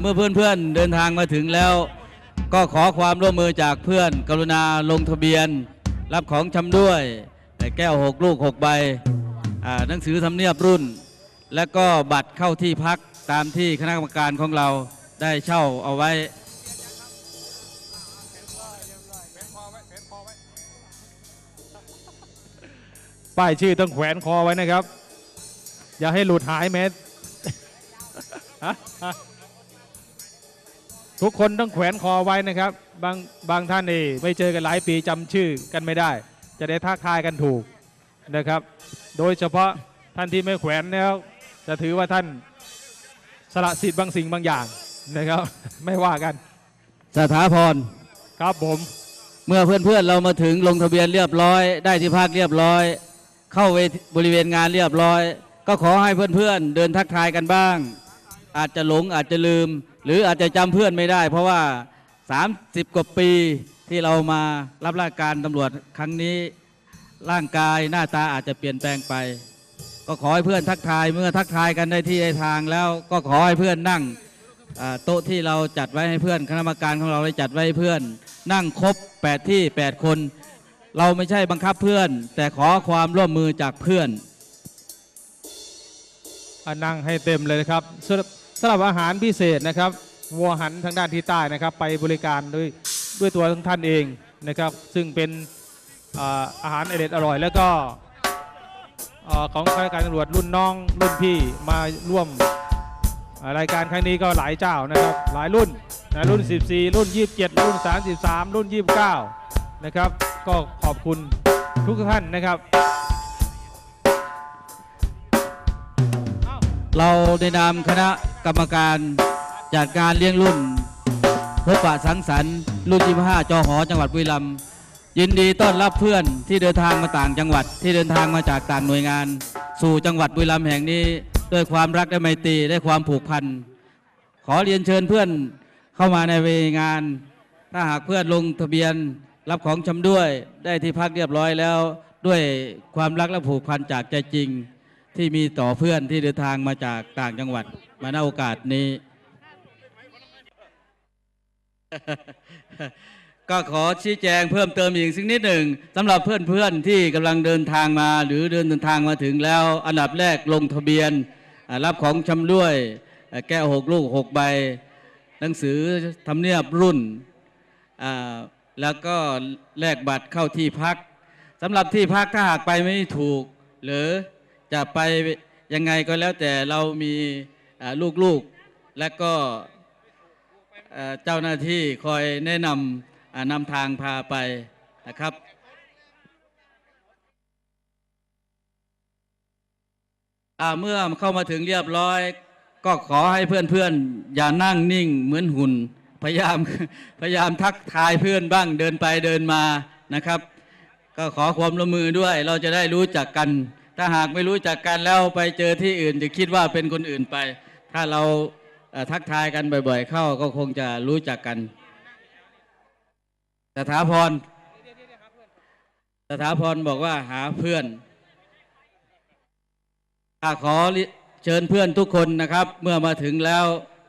เมื่อเพื่อนๆเดินทางมาถึงแล้ว ก็ขอความร่วมมือจากเพื่อน กรุณาลงทะเบียน รับของชำด้วยแก้วหกลูกหกใบหนังสือทำเนียบรุ่น และก็บัตรเข้าที่พักตามที่คณะกรรมการของเราได้เช่าเอาไว้ป้ายชื่อต้องแขวนคอไว้นะครับ อย่าให้หลุดหายแม้ฮะ ทุกคนต้องแขวนคอไว้นะครับ บางบางท่านนี่ไม่เจอกันหลายปีจำชื่อกันไม่ได้ จะได้ทักทายกันถูกนะครับ โดยเฉพาะท่านที่ไม่แขวนแล้วจะถือว่าท่านสละสิทธิ์บางสิ่งบางอย่างนะครับ ไม่ว่ากันสถาพรครับผม เมื่อเพื่อนๆเรามาถึงลงทะเบียนเรียบร้อย ได้ที่พักเรียบร้อย เข้าเวทีบริเวณงานเรียบร้อย ก็ขอให้เพื่อนๆเดินทักทายกันบ้าง อาจจะหลงอาจจะลืม หรืออาจจะจำเพื่อนไม่ได้ เพราะว่า 30 กว่าปีที่เรามารับราชการตำรวจครั้งนี้ร่างกายหน้าตาอาจจะเปลี่ยนแปลงไป ก็ขอให้เพื่อนทักทายเมื่อทักทายกันได้ที่ได้ทางแล้วก็ขอให้เพื่อนนั่งโต๊ะที่เราจัดไว้ให้เพื่อนคณะกรรมการของเราได้จัดไว้ให้เพื่อน นั่งครบ8ที่ 8 คน เราไม่ใช่บังคับเพื่อน แต่ขอความร่วมมือจากเพื่อนอนั่งให้เต็มเลยนะครับ สำหรับอาหารพิเศษนะครับวัวหันทางด้านที่ใต้นะครับ ไปบริการด้วยด้วยตัวของท่านเองนะครับ ซึ่งเป็นอาหารอร่อยอร่อย แล้วก็ของข้าราชการตำรวจรุ่นน้องรุ่นพี่มาร่วมรายการครั้งนี้ก็หลายเจ้านะครับ หลายรุ่นนะรุ่น 14 รุ่น 27 รุ่น 33 รุ่น 29 นะครับ ก็ขอบคุณทุกท่านนะครับ เราในนามคณะ กรรมการจัดการเลี้ยงรุ่นพบปะสังสรรค์รุ่น25จอหอจังหวัดบุรีรัมย์ยินดีต้อนรับเพื่อนที่เดินทางมาต่างจังหวัด ที่เดินทางมาจากต่างหน่วยงาน สู่จังหวัดบุรีรัมย์แห่งนี้ ด้วยความรักและไมตรีและความผูกพันขอเรียนเชิญเพื่อนเข้ามาในเวงาน ถ้าหากเพื่อนลงทะเบียนรับของชำด้วยได้ที่พักเรียบร้อยแล้ว ด้วยความรักและผูกพันจากใจจริง ที่มีต่อเพื่อนที่เดินทางมาจากต่างจังหวัด มาณโอกาสนี้ ก็ขอชี้แจงเพิ่มเติมอีกสักนิดหนึ่งสำหรับเพื่อนๆที่กำลังเดินทางมา หรือเดินทางมาถึงแล้ว อันดับแรกลงทะเบียน รับของชำด้วย แก้วหกลูกหกใบ หนังสือทำเนียบรุ่น แล้วก็แลกบัตรเข้าที่พักสำหรับที่พักถ้าหากไปไม่ถูก หรือ จะไปยังไงก็แล้วแต่เรามีลูกๆ และก็เจ้าหน้าที่คอยแนะนำนำทางพาไปนะครับเมื่อเข้ามาถึงเรียบร้อย ก็ขอให้เพื่อนๆ อย่านั่งนิ่งเหมือนหุ่น พยายามพยายามทักทายเพื่อนบ้างเดินไปเดินมานะครับ ก็ขอความร่วมมือด้วยเราจะได้รู้จักกัน ถ้าหากไม่รู้จักกันแล้วไปเจอที่อื่นจะคิดว่าเป็นคนอื่นไป ถ้าเราทักทายกันบ่อยๆ เข้าก็คงจะรู้จักกันสถาพรสถาพรบอกว่าหาเพื่อนอะขอเชิญเพื่อนทุกคนนะครับ เมื่อมาถึงแล้ว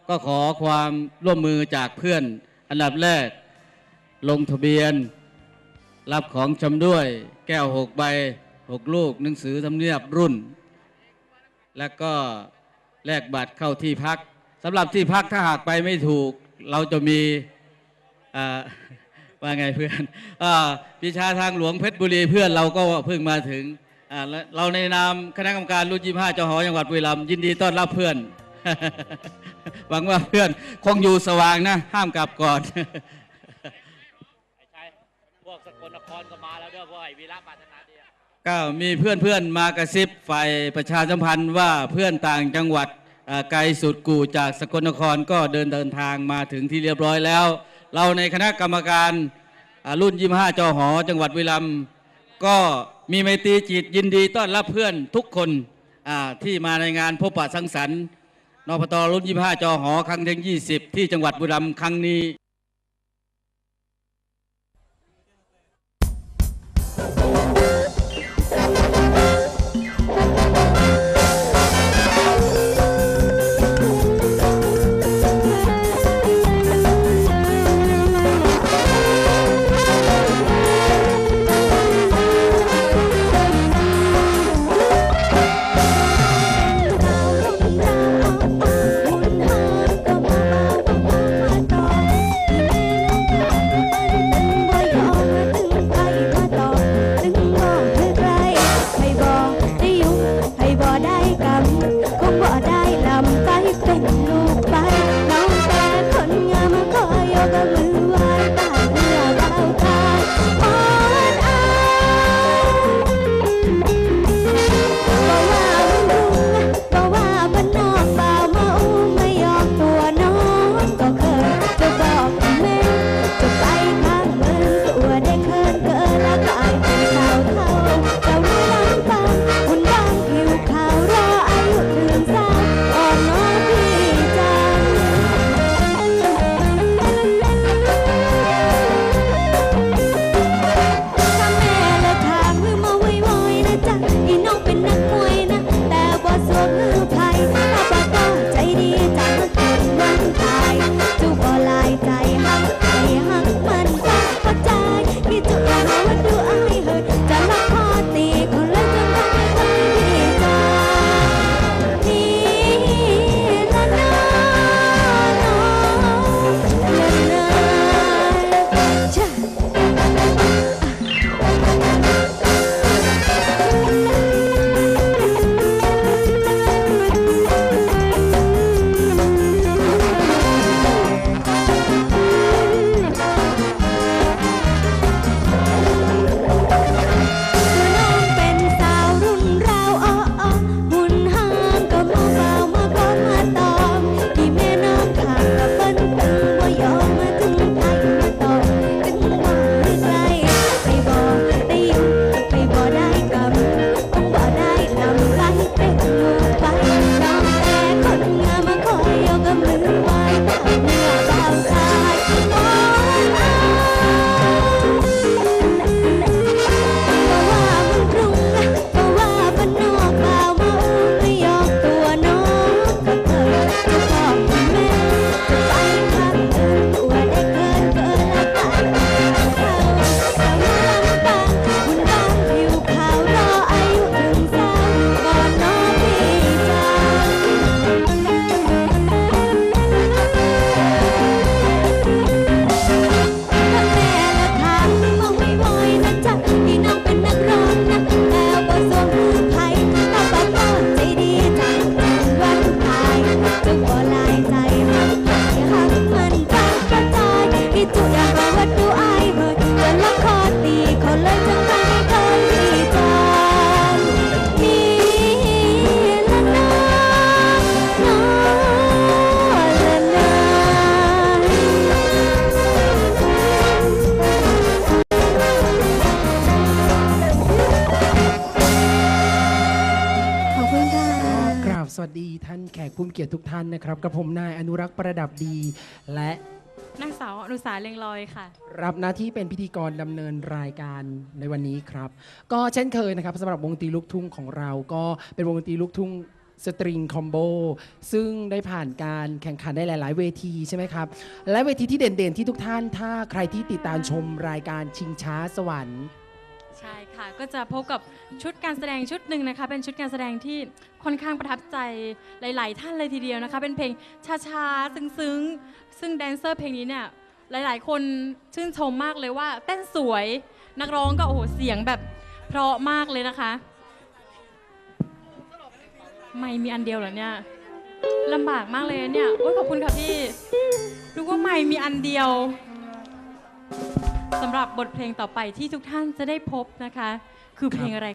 ก็ขอความร่วมมือจากเพื่อน อันดับแรก ลงทะเบียน รับของชำด้วย แก้วหกใบ หกลูกหนังสือทำเนียบรุ่น แล้วก็แลกบัตรเข้าที่พักสำหรับที่พักถ้าหากไปไม่ถูก เราจะมีว่าไงเพื่อนอพิชาทางหลวงเพชรบุรีเพื่อนเราก็เพิ่งมาถึงอ่าและเราในนามคณะกรรมการรุ่น25จหอจังหวัดบุรีรัมย์ยินดีต้อนรับเพื่อน หวังว่าเพื่อนคงอยู่สว่างนะ ห้ามกลับก่อนใช่พวกสกลนครก็มาแล้วเด้อพวกไอ้วีระปรารถนาด ก็มีเพื่อนเพื่อนๆมากระซิบฝ่ายประชาสัมพันธ์ว่าเพื่อนต่างจังหวัดไกลสุดกู่จากสกลนครก็เดินเดินทางมาถึงที่เรียบร้อยแล้ว เราในคณะกรรมการอ่ารุ่น25จอหอ จังหวัดบุรีรัมย์ก็มีไมตรีจิตยินดีต้อนรับเพื่อนทุกคนที่มาในงานพบปะสังสรรค์นปตรุ่น25จอหอ ครั้งที่20ที่จังหวัดบุรีรัมย์ครั้งนี้ เกียรติทุกท่านนะครับกระผมนายอนุรักษ์ประดับดี และนางสาวอนุสาเลียงลอยค่ะ รับหน้าที่เป็นพิธีกรดำเนินรายการในวันนี้ครับ ก็เช่นเคยนะครับสำหรับวงดนตรีลูกทุ่งของเรา ก็เป็นวงดนตรีลูกทุ่งสตริงคอมโบซึ่งได้ผ่านการแข่งขันได้หลาย ๆ เวทีใช่ไหมครับ และเวทีที่เด่น ๆ ที่ทุกท่าน ถ้าใครที่ติดตามชมรายการชิงช้าสวรรค์ ใช่ค่ะ ก็จะพบกับชุดการแสดงชุดหนึ่งนะคะ เป็นชุดการแสดงที่ค่อนข้างประทับใจหลาย ๆ ท่านเลยทีเดียวนะคะ เป็นเพลงช้าๆซึ้งๆ ซึ่งแดนเซอร์เพลงนี้เนี่ยหลาย ๆ คนชื่นชมมากเลยว่าเต้นสวยนักร้องก็โอ้โหเสียงแบบเพราะมากเลยนะคะ ไม่มีอันเดียวเหรอเนี่ยลำบากมากเลยเนี่ยโอ้ยขอบคุณค่ะพี่รู้ว่าไม่มีอันเดียว สำหรับบทเพลงต่อไปที่ทุกท่านจะได้พบนะคะ คือเพลงอะไร